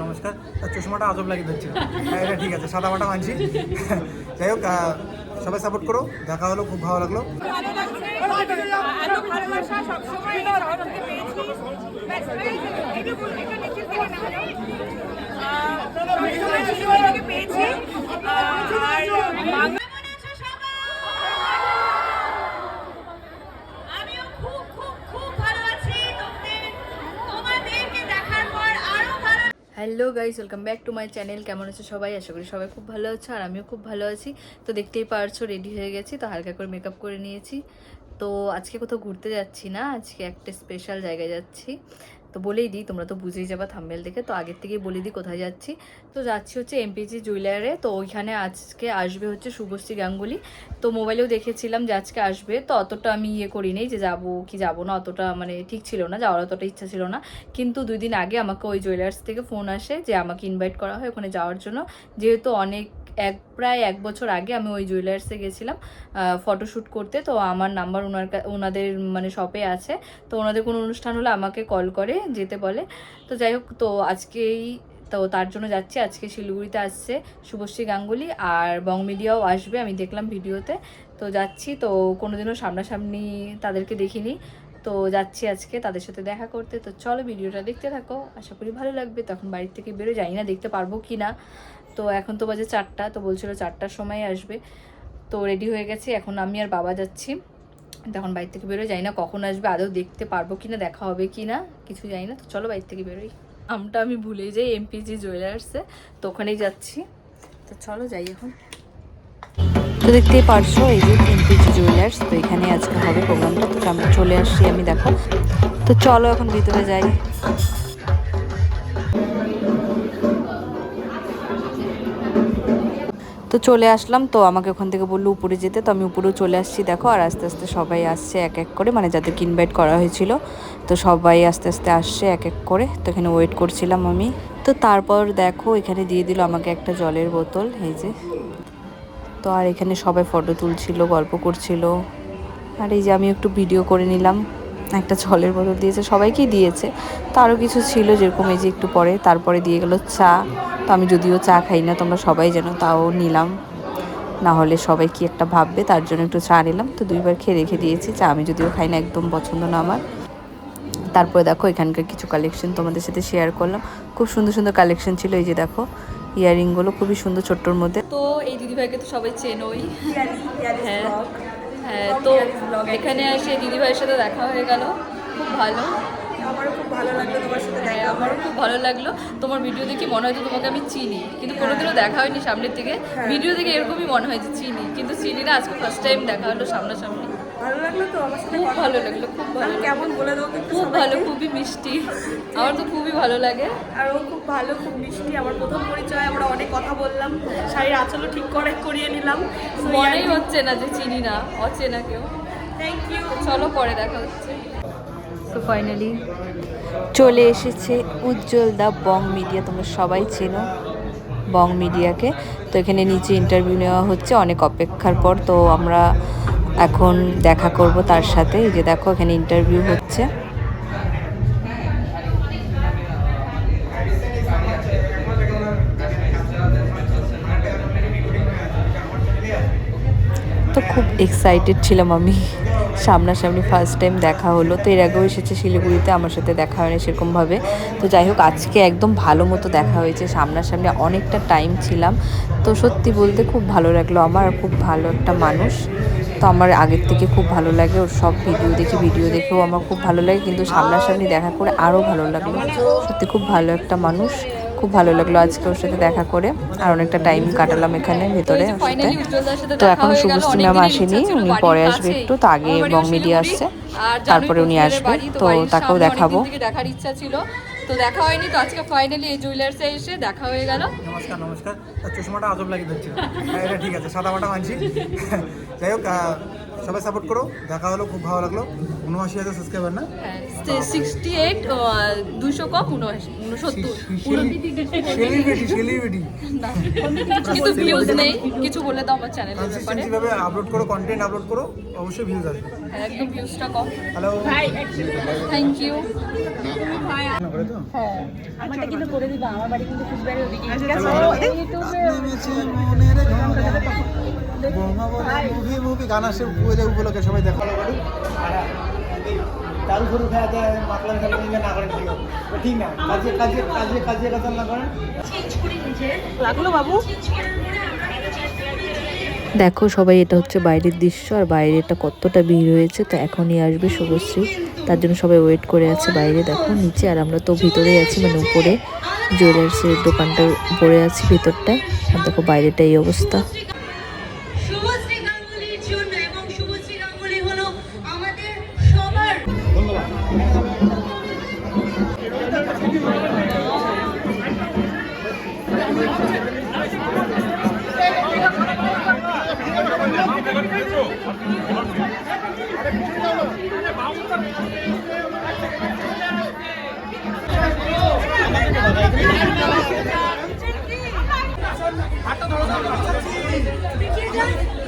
নমস্কার নমস্কার। চশমাটা আজব লাগে দিচ্ছে। হ্যাঁ এটা ঠিক আছে, সাদা মাটা মানছি। যাই হোক সবাই সাপোর্ট করো, দেখা হলো, খুব ভালো লাগল। পেয়েছি guys welcome back to my channel কেমন আছে সবাই? আশা করি সবাই খুব ভালো আছে আর আমিও খুব ভালো আছি। তো দেখতেই পারছ রেডি হয়ে গেছি। তো হালকা করে মেকআপ করে নিয়েছি। তো আজকে কোথাও ঘুরতে যাচ্ছি না, আজকে একটা স্পেশাল জায়গায় যাচ্ছি। তো বলেই দিই, তোমরা তো বুঝেই যাবা থাম্বেল দেখে। তো আগের থেকেই বলে দিই কোথায় যাচ্ছি। তো যাচ্ছি হচ্ছে এমপিজি জুয়েলারে তো ওইখানে আজকে আসবে হচ্ছে শুভশ্রী গাঙ্গুলি। তো মোবাইলেও দেখেছিলাম যে আজকে আসবে। তো অতটা আমি ইয়ে করিনি যে যাব কি যাব না, অতটা মানে ঠিক ছিল না, যাওয়ার অতটা ইচ্ছা ছিল না। কিন্তু দুই দিন আগে আমাকে ওই জুয়েলার্স থেকে ফোন আসে যে আমাকে ইনভাইট করা হয় ওখানে যাওয়ার জন্য। যেহেতু অনেক এক প্রায় এক বছর আগে আমি ওই জুয়েলার্সে গেছিলাম ফটোশ্যুট করতে। তো আমার নাম্বার ওনার ওনাদের মানে শপে আছে। তো ওনাদের কোনো অনুষ্ঠান হলে আমাকে কল করে, যেতে বলে। তো যাই হোক, তো আজকেই, তো তার জন্য যাচ্ছি। আজকে শিলিগুড়িতে আসছে শুভশ্রী গাঙ্গুলি আর বং মিডিয়াও আসবে, আমি দেখলাম ভিডিওতে। তো যাচ্ছি, তো কোনোদিনও সামনাসামনি তাদেরকে দেখিনি। তো যাচ্ছি আজকে তাদের সাথে দেখা করতে। তো চলো ভিডিওটা দেখতে থাকো। আশা করি ভালো লাগবে। তখন বাড়ির থেকে বেরো যাই না দেখতে পারব কি না। তো এখন তো বাজে চারটা, তো বলছিল চারটার সময় আসবে। তো রেডি হয়ে গেছি, এখন আমি আর বাবা যাচ্ছি। তখন বাড়ি থেকে বেরোয় যাই না কখন আসবে, আদৌ দেখতে পারব কি না দেখা হবে কি না কিছু জানি না। তো চলো বাড়ি থেকে বেরোই। আমটা আমি ভুলে যাই এমপিজি জুয়েলার্সে তো ওখানেই যাচ্ছি। তো চলো যাই এখন। তো দেখতেই পারছ, এই যে এমপিজি জুয়েলার্স তো এখানে আজকে হবে প্রোগ্রামটা। তো আমরা চলে আসছি আমি দেখো। তো চলো এখন ভিতরে যাই। তো চলে আসলাম। তো আমাকে ওখান থেকে বলল, উপরে যেতে। তো আমি উপরেও চলে আসছি। দেখো, আর আস্তে আস্তে সবাই আসছে এক এক করে মানে যাদেরকে ইনভাইট করা হয়েছিল। তো সবাই আস্তে আস্তে আসছে এক এক করে। তো এখানে ওয়েট করছিলাম আমি। তো তারপর দেখো, এখানে দিয়ে দিল আমাকে একটা জলের বোতল, এই যে। তো আর এখানে সবাই ফটো তুলছিল, গল্প করছিল। আর এই যে আমি একটু ভিডিও করে নিলাম। একটা জলের বোতল দিয়েছে সবাইকেই দিয়েছে। তো আরও কিছু ছিল যেরকম এই যে একটু পরে তারপরে দিয়ে গেল চা। তো আমি যদিও চা খাই না তোমরা সবাই যেন তাও নিলাম। না হলে সবাই কি একটা ভাববে তার জন্য একটু চা নিলাম। তো দুইবার খেয়ে রেখে দিয়েছি চা আমি যদিও খাই না একদম পছন্দ না আমার। তারপরে দেখো এখানকার কিছু কালেকশন তোমাদের সাথে শেয়ার করলাম। খুব সুন্দর সুন্দর কালেকশন ছিল এই যে দেখো ইয়ারিংগুলো খুবই সুন্দর ছোট্টর মধ্যে। তো এই দিদিভাইকে তো সবাই চেনই। হ্যাঁ। হ্যাঁ তো এখানে এসে দিদিভাইয়ের সাথে দেখা হয়ে গেল। খুব ভালো। আমারও খুব ভালো লাগল তোমার সাথে হ্যাঁ আমারও খুব ভালো লাগল। তোমার ভিডিও দেখে মনে হয় যে তোমাকে আমি চিনি। কিন্তু কোনোদিনও দেখা হয়নি সামনের থেকে ভিডিও দেখে এরকমই মনে হয় যে চিনি। কিন্তু চিনি না আজকে ফার্স্ট টাইম দেখা হলো সামনাসামনি। ভালো লাগল তো? আমার সাথে খুব ভালো লাগল খুব ভালো কেমন বলে দাও খুব ভালো খুবই মিষ্টি। আমার তো খুবই ভালো লাগে। আর ও খুব ভালো খুব মিষ্টি। আমার প্রথম পরিচয় আমরা অনেক কথা বললাম। শাড়ির আঁচলও ঠিক করে করিয়ে নিলাম। মনেই হচ্ছে না যে চিনি না অচেনা কেউ। থ্যাংক ইউ চলো পরে দেখা হচ্ছে। তো ফাইনালি চলে এসেছে উজ্জ্বল দা বং মিডিয়া। তোমরা সবাই চেনো বং মিডিয়াকে। তো এখানে নিচে ইন্টারভিউ নেওয়া হচ্ছে অনেক অপেক্ষার পর। তো আমরা এখন দেখা করব তার সাথে। এই যে দেখো, এখানে ইন্টারভিউ হচ্ছে। তো খুব এক্সাইটেড ছিলাম আমি। সামনাসামনি ফার্স্ট টাইম দেখা হলো। তো এর আগেও এসেছে শিলিগুড়িতে, আমার সাথে দেখা হয়নি সেরকমভাবে। তো যাই হোক, আজকে একদম ভালো মতো দেখা হয়েছে। সামনাসামনি অনেকটা টাইম ছিলাম। তো সত্যি বলতে খুব ভালো লাগল আমার, খুব ভালো একটা মানুষ। তো আমার আগের থেকে খুব ভালো লাগে। ওর সব ভিডিও দেখি ভিডিও দেখেও আমার খুব ভালো লাগে। কিন্তু সামনাসামনি দেখা করে আরও ভালো লাগল। সত্যি খুব ভালো একটা মানুষ। খুব ভালো লাগল আজকে ওর সাথে দেখা করে। আর অনেকটা টাইম কাটালাম এখানে ভেতরে সাথে। তো এখনও শুভশ্রী ম্যাম আসেনি, উনি পরে আসবে একটু। তো আগে বং মিডিয়া আসছে। তারপরে উনি আসবে। তো তাকেও দেখাবো। দেখার ইচ্ছা ছিল তো দেখা হয়নি, তো আজকে ফাইনালি এই জুয়েলার্সে এসে দেখা হয়ে গেল। নমস্কার নমস্কার। চশমাটা আজব দিচ্ছে হ্যাঁ এটা ঠিক আছে, সাদা মাটা মানছি। যাই হোক সবাই সাপোর্ট করো, দেখা হলো, খুব ভালো লাগল। উনআশি হাজার সাবস্ক্রাইবার না? হ্যাঁ সিক্সটি এইট দুশো কম উনআশি উনসত্তর। সেলিব্রিটি সেলিব্রিটি কিন্তু ভিউজ নেই কিছু বলে দাও আমার চ্যানেলের ব্যাপারে। কনসিস্টেন্সি আপলোড করো কন্টেন্ট আপলোড করো অবশ্যই ভিউজ আসবে। হ্যাঁ, একদম ভিউজটা কম। হ্যালো থ্যাংক ইউ তো আমারটা কিন্তু করে দিবা আমার বাড়ি কিন্তু ওদিকে মুভি মুভি গান আসে উপলক্ষে সবাই দেখা। মাতলাম খেলে না করেন ঠিক আছে। ঠিক না কাজে কাজে কাজে কাজে কথা না করেন। লাগল বাবু? দেখো সবাই এটা হচ্ছে বাইরের দৃশ্য আর বাইরেটা কতটা ভিড় হয়েছে তো এখনই আসবে শুভশ্রী। তার জন্য সবাই ওয়েট করে আছে বাইরে দেখো নিচে আর আমরা তো ভিতরেই আছি মানে উপরে। জুয়েলার্সের দোকানটা উপরে আছি ভিতরটায়। আর দেখো বাইরেটা এই অবস্থা। কিন্তু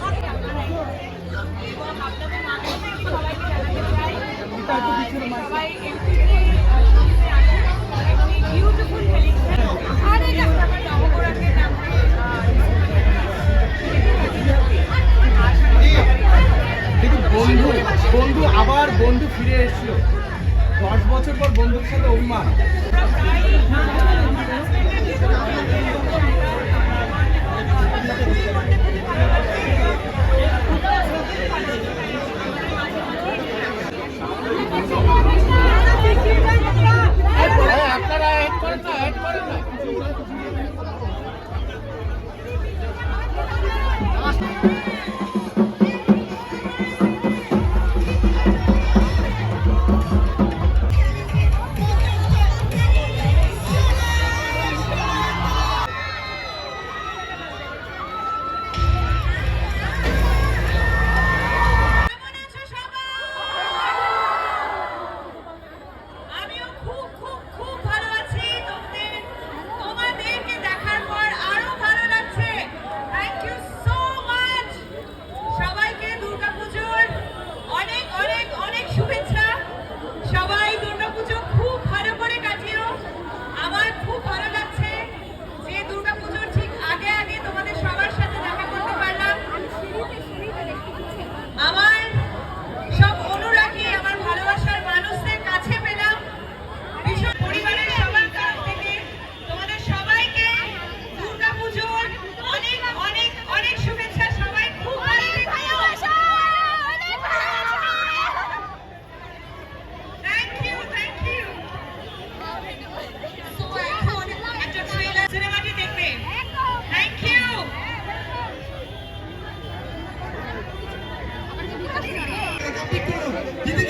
இது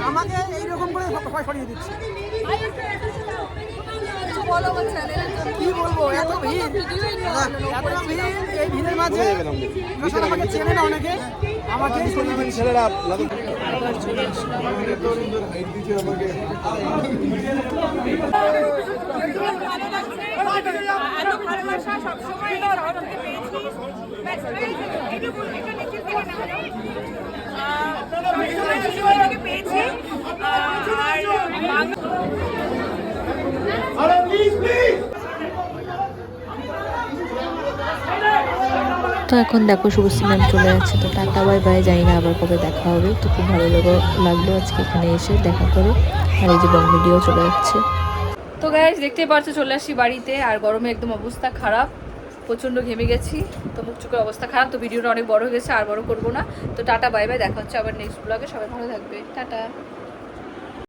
আমাকে এইরকম করে সবাই সরিয়ে দিচ্ছে। কি বলব, এত ভিড়। এত ভিড়, এই ভিড়ের মাঝে আমাকে চেনে না অনেকে, আমাকে সরিয়ে হলেও, আহ, সবসময় শহর থেকে পেয়েছি আহ, আর বাংলা আরে প্লিজ প্লিজ তো এখন দেখো শুভশ্রী ম্যাম চলে যাচ্ছে, তো টাটা, বাই বাই, জানি না আবার কবে দেখা হবে, তো খুব ভালো লাগল লাগল আজকে এখানে এসে দেখা করে, আর এই যে লং ভিডিও চলে যাচ্ছে। তো গাইজ দেখতেই পাচ্ছ চলে আসি বাড়িতে, আর গরমে একদম অবস্থা খারাপ, প্রচণ্ড ঘেমে গেছি, তো মুখ চোখের অবস্থা খারাপ, তো ভিডিওটা অনেক বড় হয়ে গেছে, আর বড় করব না, তো টাটা, বাই বাই, দেখা হচ্ছে আবার নেক্সট ব্লগে সবাই ভালো থাকবে, টাটা।